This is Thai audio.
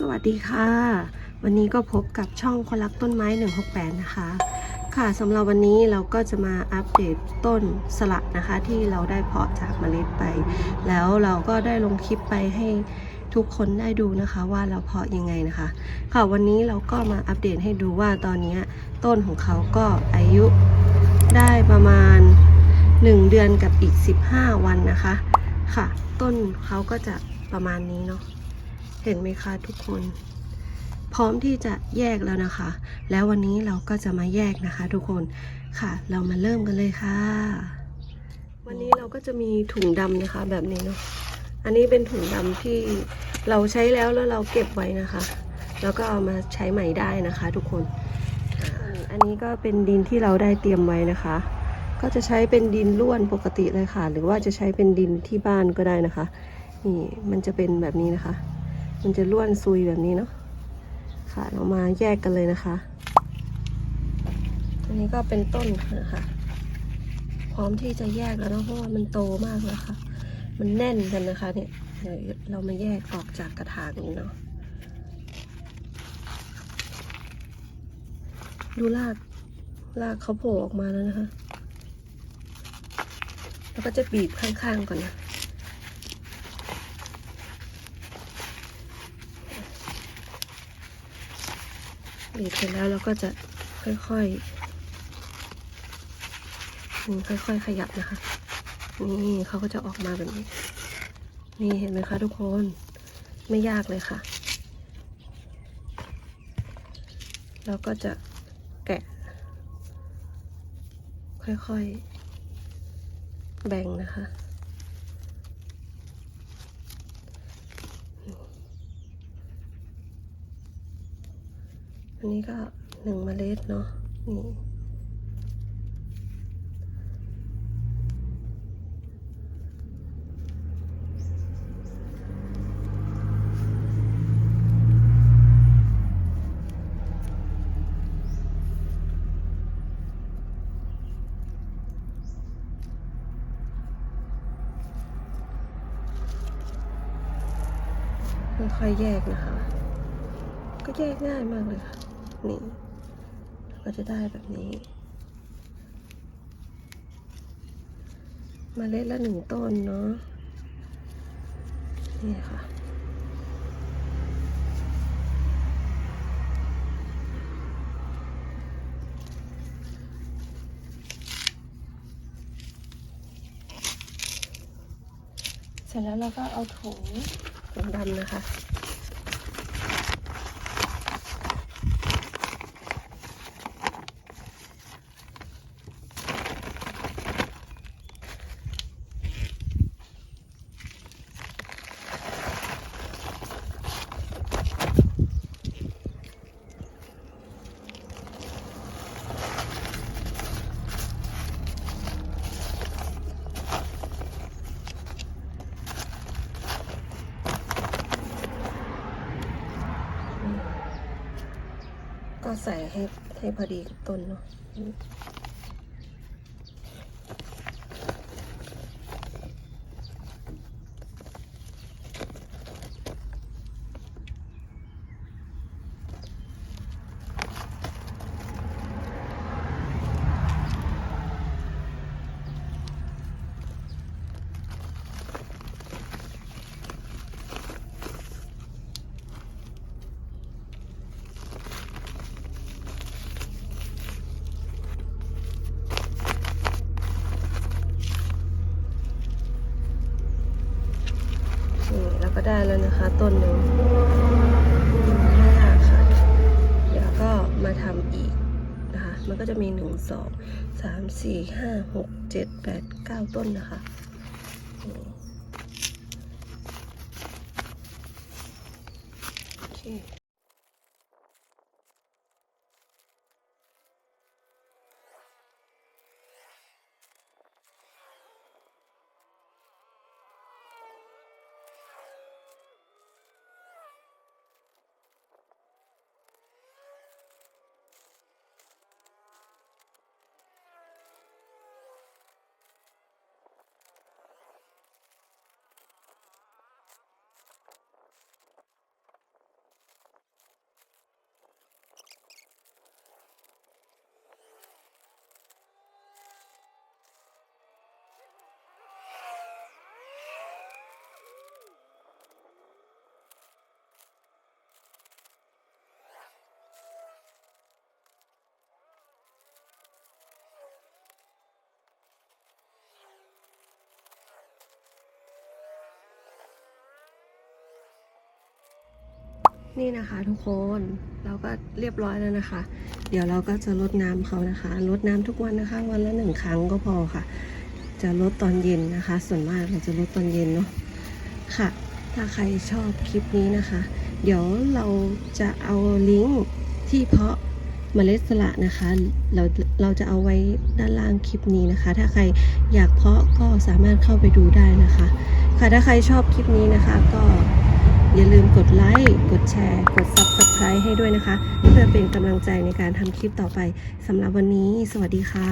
สวัสดีค่ะ วันนี้ก็พบกับช่องคนรักต้นไม้ 168 นะคะ ค่ะสำหรับวันนี้เราก็จะมาอัปเดตต้นสละนะคะ ที่เราได้เพาะจากเมล็ดไป แล้วเราก็ได้ลงคลิปไปให้ทุกคนได้ดูนะคะว่าเราเพาะยังไงนะคะ ค่ะวันนี้เราก็มาอัปเดตให้ดูว่าตอนนี้ต้นของเขาก็อายุได้ประมาณ 1 เดือนกับอีก 15 วันนะคะ ค่ะ ต้นเขาก็จะประมาณนี้เนาะ เห็นไหมคะทุกคน พร้อมที่จะแยกแล้วนะคะ แล้ววันนี้เราก็จะมาแยกนะคะ ทุกคนค่ะ เรามาเริ่มกันเลยค่ะ วันนี้เราก็จะมีถุงดำนะคะ แบบนี้เนาะอันนี้เป็นถุงดำที่เราใช้แล้วแล้วเราเก็บไว้นะคะ แล้วก็เอามาใช้ใหม่ได้นะคะ ทุกคน อันนี้ก็เป็นดินที่เราได้เตรียมไว้นะคะก็จะใช้เป็นดินล้วนปกติเลยค่ะ หรือว่าจะใช้เป็นดินที่บ้านก็ได้นะคะ นี่มันจะเป็นแบบนี้นะคะ มันจะล้วนซุยแบบนี้เนาะค่ะเรามาแยกกันเลยนะคะ อันนี้ก็เป็นต้นนะคะพร้อมที่จะแยกแล้วเนาะเพราะว่ามันโตมากแล้วค่ะ มันแน่นกันนะคะเนี่ยเดี๋ยวเรามาแยกออกจากกระถางนี้เนาะดูรากรากเขาโผล่ออกมาแล้วนะคะ แล้วก็จะบีบข้างๆก่อนนะ บีบเสร็จแล้วเราก็จะค่อยๆอืมค่อยๆขยับนะคะ นี่เขาก็จะออกมาแบบนี้ นี่เห็นไหมคะทุกคนไม่ยากเลยค่ะ เราก็จะแกะ ค่อยๆ แบ่งนะคะ อันนี้ก็หนึ่งเมล็ดเนาะนี่ค่อยๆแยกนะคะ ก็แยกง่ายมากเลยค่ะ นี่ ก็จะได้แบบนี้ มาเล็ดละหนึ่งต้นเนาะ นี่ค่ะเสร็จแล้วเราก็เอาถุงถุงดำนะคะ ก็ใส่ให้ให้พอดีกับต้นเนาะนี่เราก็ได้แล้วนะคะ ต้นหนึ่งไม่ยากค่ะ เดี๋ยวก็มาทำอีกนะคะ มันก็จะมีหนึ่งสองสามสี่ห้าหกเจ็ดแปดเก้าต้นนะคะโอเค นี่นะคะทุกคนเราก็เรียบร้อยแล้วนะคะ เดี๋ยวเราก็จะลดน้ำเขานะคะลดน้ำทุกวันนะคะวันละหนึ่งครั้งก็พอค่ะ จะลดตอนเย็นนะคะ ส่วนมากเราจะลดตอนเย็นเนาะค่ะ ถ้าใครชอบคลิปนี้นะคะ เดี๋ยวเราจะเอาลิงก์ที่เพาะเมล็ดสละนะคะเราเราจะเอาไว้ด้านล่างคลิปนี้นะคะ ถ้าใครอยากเพาะก็สามารถเข้าไปดูได้นะคะ ค่ะถ้าใครชอบคลิปนี้นะคะก็ อย่าลืมกดไลค์ กดแชร์ กด Subscribe ให้ด้วยนะคะ เพื่อเป็นกำลังใจในการทำคลิปต่อไปสำหรับวันนี้ สวัสดีค่ะ